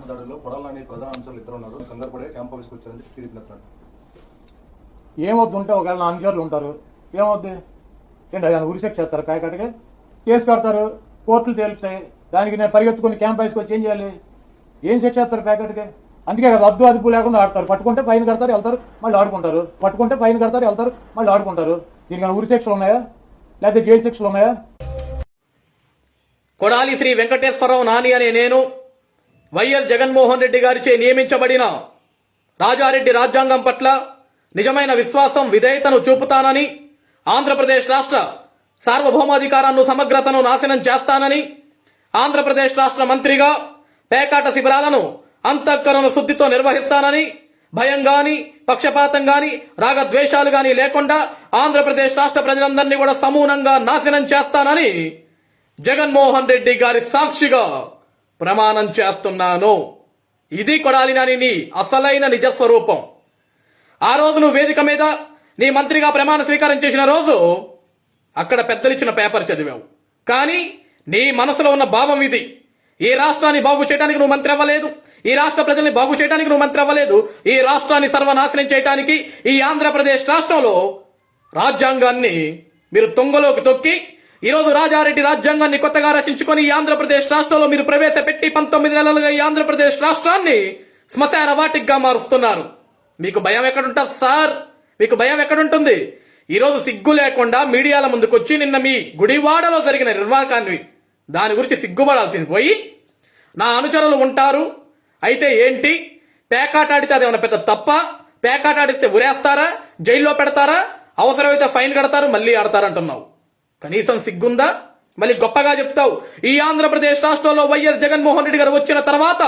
దాడిలో కొడాలని ప్రధాన అంశాలు ఇద్దరు ఉన్నారు. సందర్భపడే క్యాంప్ ఆఫీస్కి వచ్చారని చెప్పి టీడీపీ నేతలు ఏమొద్దు ఉంటే ఒకవేళ నా ఉంటారు. ఏమొద్దు ఏంటి ఆయన ఉరిశిక్ష చేస్తారు? కాయకట్టగా కేసు కడతారు. కోర్టులు తేలుతాయి. దానికి నేను పరిగెత్తుకుని క్యాంప్ హైస్కి వచ్చి ఏం చేయాలి? ఏం శిక్ష చేస్తారు ప్యాకెట్కి అందుకే కదా అద్దు అదుపు లేకుండా ఆడతారు. పట్టుకుంటే ఫైన్ కడతారు వెళ్తారు మళ్ళీ ఆడుకుంటారు. పట్టుకుంటే ఫైన్ కడతారు వెళ్తారు మళ్ళీ ఆడుకుంటారు. దీనికి ఉరి శిక్షలు ఉన్నాయా? లేకపోతే జైలు శిక్షలు ఉన్నాయా? కొడాలి శ్రీ వెంకటేశ్వరరావు నాని అనే నేను వైఎస్ జగన్మోహన్ రెడ్డి గారిచే నియమించబడిన రాజారెడ్డి రాజ్యాంగం పట్ల నిజమైన విశ్వాసం విధేయతను చూపుతానని ఆంధ్రప్రదేశ్ రాష్ట్ర సార్వభౌమాధికారాన్ని సమగ్రతను నాశనం చేస్తానని ఆంధ్రప్రదేశ్ రాష్ట్ర మంత్రిగా పేకాట శిబిరాలను అంతఃకరణ శుద్ధితో నిర్వహిస్తానని భయం గాని పక్షపాతం గాని రాగద్వేషాలు గాని లేకుండా ఆంధ్రప్రదేశ్ రాష్ట్ర ప్రజలందరినీ కూడా సమూలంగా నాశనం చేస్తానని జగన్మోహన్ రెడ్డి గారి సాక్షిగా ప్రమాణం చేస్తున్నాను. ఇది కొడాలి నాని నీ అసలైన నిజ స్వరూపం ఆ రోజు నువ్వు వేదిక మీద నీ మంత్రిగా ప్రమాణ స్వీకారం చేసిన రోజు అక్కడ పెద్దలిచ్చిన పేపర్ చదివావు. కానీ నీ మనసులో ఉన్న భావం ఇది. ఈ రాష్ట్రాన్ని బాగు చేయడానికి నువ్వు మంత్రి అవ్వలేదు. ఈ రాష్ట్ర ప్రజల్ని బాగు చేయడానికి నువ్వు మంత్రి అవ్వలేదు. ఈ రాష్ట్రాన్ని సర్వనాశనం చేయడానికి ఈ ఆంధ్రప్రదేశ్ రాష్ట్రంలో రాజ్యాంగాన్ని మీరు తొంగలోకి తొక్కి ఈరోజు రాజారెడ్డి రాజ్యాంగాన్ని కొత్తగా రచించుకొని ఆంధ్రప్రదేశ్ రాష్ట్రంలో మీరు ప్రవేశపెట్టి పంతొమ్మిది నెలలుగా ఈ ఆంధ్రప్రదేశ్ రాష్ట్రాన్ని శ్మశాన వాటిగ్గా మారుస్తున్నారు. మీకు భయం ఎక్కడుంటారు సార్? మీకు భయం ఎక్కడుంటుంది? ఈరోజు సిగ్గు లేకుండా మీడియాల ముందుకొచ్చి నిన్న మీ గుడివాడలో జరిగిన నిర్వాహకాన్ని దాని గురించి సిగ్గుపడాల్సింది పోయి నా అనుచరులు ఉంటారు. అయితే ఏంటి? పేకాట ఆడితే అది ఏమైనా పెద్ద తప్ప? పేకాట ఆడిస్తే ఉరేస్తారా? జైల్లో పెడతారా? అవసరమైతే ఫైన్ కడతారు మళ్ళీ ఆడతారంటున్నావు. కనీసం సిగ్గుందా? మళ్ళీ గొప్పగా చెప్తావు. ఈ ఆంధ్రప్రదేశ్ రాష్ట్రంలో వైఎస్ జగన్మోహన్ రెడ్డి గారు వచ్చిన తర్వాత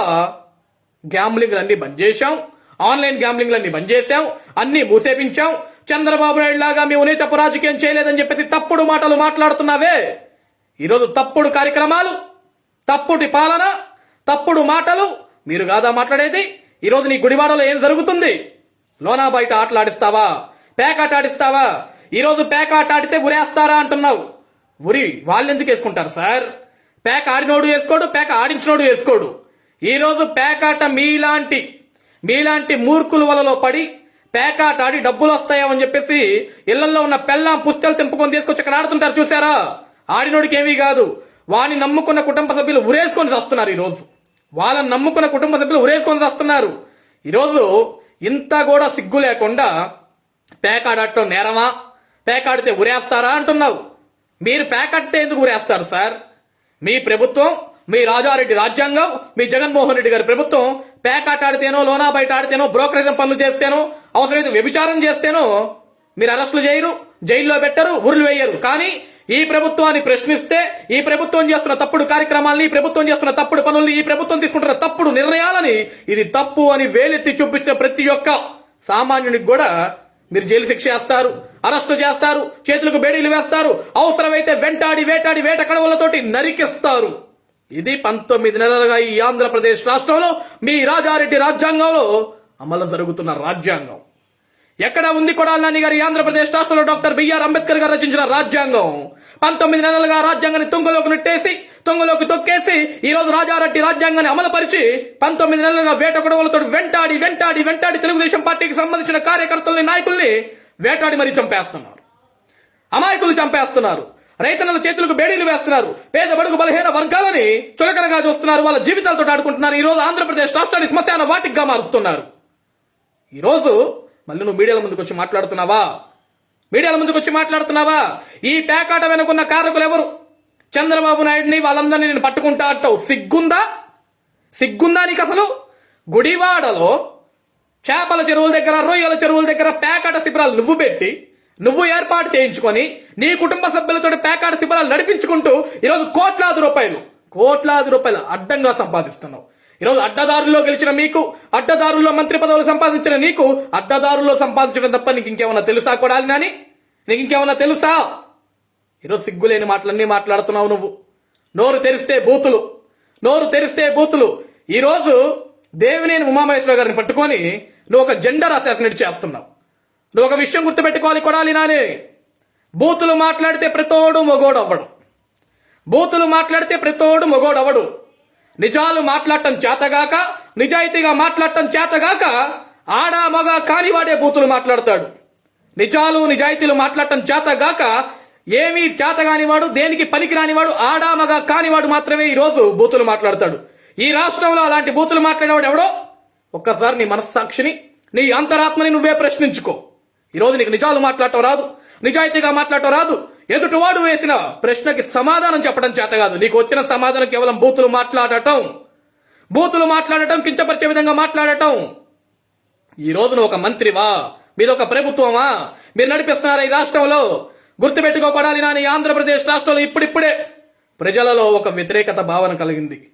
గ్యాంబ్లింగ్ అన్ని బంద్ చేశాం. ఆన్లైన్ గ్యాంబ్లింగ్లన్నీ బంద్ చేశాం. అన్ని మూసేపించాం. చంద్రబాబు నాయుడు లాగా మేము నీచపు రాజకీయం చేయలేదని చెప్పేసి తప్పుడు మాటలు మాట్లాడుతున్నావే. ఈరోజు తప్పుడు కార్యక్రమాలు తప్పుడు పాలన తప్పుడు మాటలు. మీరు కాదా మాట్లాడేది? ఈరోజు నీ గుడివాడలో ఏం జరుగుతుంది? లోనా బయట ఆటలాడిస్తావా పేకాట ఆడిస్తావా? ఈరోజు పేకాట ఆడితే ఉరేస్తారా అంటున్నావు. ఉరి వాళ్ళెందుకు వేసుకుంటారు సార్? పేక ఆడినోడు వేసుకోడు పేక ఆడించినోడు వేసుకోడు. ఈరోజు పేకాట మీలాంటి మీలాంటి మూర్ఖుల వలలో పడి పేకాట ఆడి డబ్బులు వస్తాయని చెప్పేసి ఇళ్ళలో ఉన్న పెళ్ళాం పుస్తలు తెంపుకొని తీసుకొచ్చి ఇక్కడ ఆడుతుంటారు చూసారా ఆడినోడికి ఏమీ కాదు. వాని నమ్ముకున్న కుటుంబ సభ్యులు ఉరేసుకొని వస్తున్నారు ఈరోజు వాళ్ళని నమ్ముకున్న కుటుంబ సభ్యులు ఉరేసుకొని వస్తున్నారు ఈరోజు ఇంత కూడా సిగ్గు లేకుండా పేకాడటం నేరమా? పేకాడితే ఉరేస్తారా అంటున్నావు? మీరు పేకాడితే ఎందుకు ఉరేస్తారు సార్? మీ ప్రభుత్వం మీ రాజారెడ్డి రాజ్యాంగం మీ జగన్మోహన్ రెడ్డి గారి ప్రభుత్వం పేకాట ఆడితేనో లోనా బయట ఆడితేనో బ్రోకరేజం పనులు చేస్తేనో అవసరమైతే వ్యభిచారం చేస్తేనో మీరు అరెస్టులు చేయరు జైల్లో పెట్టరు ఉరులు వేయరు. కానీ ఈ ప్రభుత్వాన్ని ప్రశ్నిస్తే ఈ ప్రభుత్వం చేస్తున్న తప్పుడు కార్యక్రమాలని ఈ ప్రభుత్వం చేస్తున్న తప్పుడు పనుల్ని ఈ ప్రభుత్వం తీసుకుంటున్న తప్పుడు నిర్ణయాలని ఇది తప్పు అని వేలెత్తి చూపించిన ప్రతి ఒక్క సామాన్యునికి కూడా మీరు జైలు శిక్ష వేస్తారు అరెస్టు చేస్తారు చేతులకు బేడీలు వేస్తారు అవసరమైతే వెంటాడి వేటాడి వేట కడవలతోటి నరికిస్తారు. ఇది పంతొమ్మిది నెలలుగా ఈ ఆంధ్రప్రదేశ్ రాష్ట్రంలో మీ రాజారెడ్డి రాజ్యాంగంలో అమలు జరుగుతున్న రాజ్యాంగం. ఎక్కడ ఉంది కొడాలి నాని గారి ఆంధ్రప్రదేశ్ రాష్ట్రంలో డాక్టర్ బిఆర్ అంబేద్కర్ గారు రచించిన రాజ్యాంగం? పంతొమ్మిది నెలలుగా రాజ్యాంగాన్ని తొంగలోకి నెట్టేసి తొంగలోకి తొక్కేసి ఈ రోజు రాజారెడ్డి రాజ్యాంగాన్ని అమలుపరిచి పంతొమ్మిది నెలలుగా వేట కొడవలతో వెంటాడి వెంటాడి వెంటాడి తెలుగుదేశం పార్టీకి సంబంధించిన కార్యకర్తల్ని నాయకుల్ని వేటాడి మరీ చంపేస్తున్నారు. అమాయకులు చంపేస్తున్నారు. రైతన్నల చేతులకు బేడీలు వేస్తున్నారు. పేద బడుగు బలహీన వర్గాలని చులకనగా చూస్తున్నారు. వాళ్ళ జీవితాలతో ఆడుకుంటున్నారు. ఈ రోజు ఆంధ్రప్రదేశ్ రాష్ట్రాన్ని శ్మశాన వాటిగా మారుస్తున్నారు. ఈరోజు మళ్ళీ నువ్వు మీడియాల ముందుకు వచ్చి మాట్లాడుతున్నావా? మీడియాల ముందుకు వచ్చి మాట్లాడుతున్నావా? ఈ పేకాట వెనుకున్న కారకులు ఎవరు? చంద్రబాబు నాయుడిని వాళ్ళందరినీ నేను పట్టుకుంటా అంటావు. సిగ్గుందా? సిగ్గుందా నీకు అసలు? గుడివాడలో చేపల చెరువుల దగ్గర రొయ్యల చెరువుల దగ్గర పేకాట శిబిరాలు నువ్వు పెట్టి నువ్వు ఏర్పాటు చేయించుకొని నీ కుటుంబ సభ్యులతో పేకాట శిబిరాలు నడిపించుకుంటూ ఈరోజు కోట్లాది రూపాయలు కోట్లాది రూపాయలు అడ్డంగా సంపాదిస్తున్నావు. ఈరోజు అడ్డదారుల్లో గెలిచిన మీకు అడ్డదారుల్లో మంత్రి పదవులు సంపాదించిన నీకు అడ్డదారుల్లో సంపాదించడం తప్ప నీకు ఇంకేమన్నా తెలుసా కూడా కానీ నీకు ఇంకేమన్నా తెలుసా? ఈరోజు సిగ్గులేని మాటలన్నీ మాట్లాడుతున్నావు నువ్వు. నోరు తెరిస్తే బూతులు. నోరు తెరిస్తే బూతులు. ఈరోజు దేవినేని ఉమామహేశ్వర గారిని పట్టుకొని నువ్వు ఒక జెండర్ అసాసినేట్ చేస్తున్నావు. నువ్వు ఒక విషయం గుర్తుపెట్టుకోవాలి కొడాలి నాని. బూతులు మాట్లాడితే ప్రతోడు మొగోడు అవ్వడు బూతులు మాట్లాడితే ప్రతోడు మొగోడు అవ్వడు నిజాలు మాట్లాడటం చేతగాక నిజాయితీగా మాట్లాడటం చేతగాక ఆడా మగ కానివాడే బూతులు మాట్లాడతాడు. నిజాలు నిజాయితీలు మాట్లాడటం చేతగాక ఏమీ చేత కానివాడు దేనికి పనికి రానివాడు కానివాడు మాత్రమే ఈరోజు బూతులు మాట్లాడతాడు. ఈ రాష్ట్రంలో అలాంటి బూతులు మాట్లాడేవాడు ఎవడో? ఒక్కసారి నీ మనస్సాక్షిని నీ అంతరాత్మని నువ్వే ప్రశ్నించుకో. ఈరోజు నీకు నిజాలు మాట్లాడటం రాదు నిజాయితీగా మాట్లాడటం రాదు. ఎదుటివాడు వేసిన ప్రశ్నకి సమాధానం చెప్పడం చేత కాదు నీకు వచ్చిన సమాధానం కేవలం బూతులు మాట్లాడటం. బూతులు మాట్లాడటం కించపరిచే విధంగా మాట్లాడటం. ఈ రోజున ఒక మంత్రివా? మీరు ఒక ప్రభుత్వమా? మీరు నడిపిస్తున్నారు ఈ రాష్ట్రంలో. గుర్తుపెట్టుకోబడాలి నాని ఆంధ్రప్రదేశ్ రాష్ట్రంలో ఇప్పుడిప్పుడే ప్రజలలో ఒక వ్యతిరేకత భావన కలిగింది.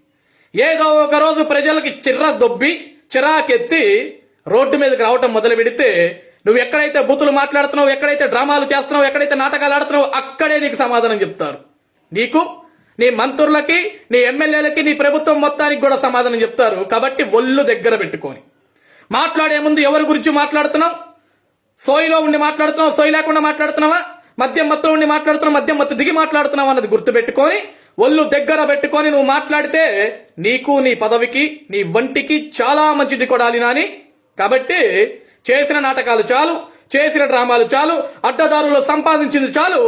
ఏదో ఒక రోజు ప్రజలకి చిర్ర దొబ్బి చిరాకెత్తి రోడ్డు మీదకి రావటం మొదలు పెడితే నువ్వు ఎక్కడైతే బూతులు మాట్లాడుతున్నావు ఎక్కడైతే డ్రామాలు చేస్తున్నావు ఎక్కడైతే నాటకాలు ఆడుతున్నావు అక్కడే నీకు సమాధానం చెప్తారు. నీకు నీ మంత్రులకి నీ ఎమ్మెల్యేలకి నీ ప్రభుత్వం మొత్తానికి కూడా సమాధానం చెప్తారు. కాబట్టి ఒళ్ళు దగ్గర పెట్టుకొని. మాట్లాడే ముందు ఎవరి గురించి మాట్లాడుతున్నావు? సోయిలో ఉండి మాట్లాడుతున్నావు? సోయి లేకుండా మాట్లాడుతున్నావా? మద్యం మత్తులో ఉండి మాట్లాడుతున్నావు? మద్యం మత్తు దిగి మాట్లాడుతున్నావు అన్నది గుర్తు పెట్టుకొని ఒళ్ళు దగ్గర పెట్టుకొని నువ్వు మాట్లాడితే నీకు నీ పదవికి నీ వంటికి చాలా మంచిది కొడాలి నాని. కాబట్టి చేసిన నాటకాలు చాలు చేసిన డ్రామాలు చాలు అడ్డదారులు సంపాదించింది చాలు.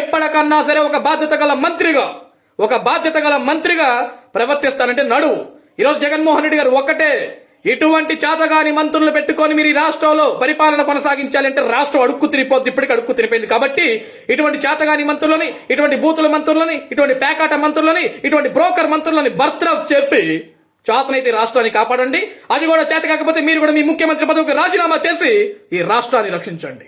ఎప్పటికన్నా సరే ఒక బాధ్యత గల మంత్రిగా ఒక బాధ్యత గల మంత్రిగా ప్రవర్తిస్తానంటే నడువు. ఈరోజు జగన్మోహన్ రెడ్డి గారు ఒక్కటే ఇటువంటి చేతగాని మంత్రులు పెట్టుకొని మీరు ఈ రాష్ట్రంలో పరిపాలన కొనసాగించాలంటే రాష్ట్రం అడుక్కు తిరిగిపోద్ది ఇప్పటికి అడుక్కు తిరిపోయింది కాబట్టి ఇటువంటి చేతగాని మంత్రులని ఇటువంటి బూతుల మంత్రులని ఇటువంటి పేకాట మంత్రులని ఇటువంటి బ్రోకర్ మంత్రులని బర్త్రఫ్ చేసి చేతనైతే రాష్ట్రాన్ని కాపాడండి. అది కూడా చేత కాకపోతే మీరు కూడా మీ ముఖ్యమంత్రి పదవికి రాజీనామా చేసి ఈ రాష్ట్రాన్ని రక్షించండి.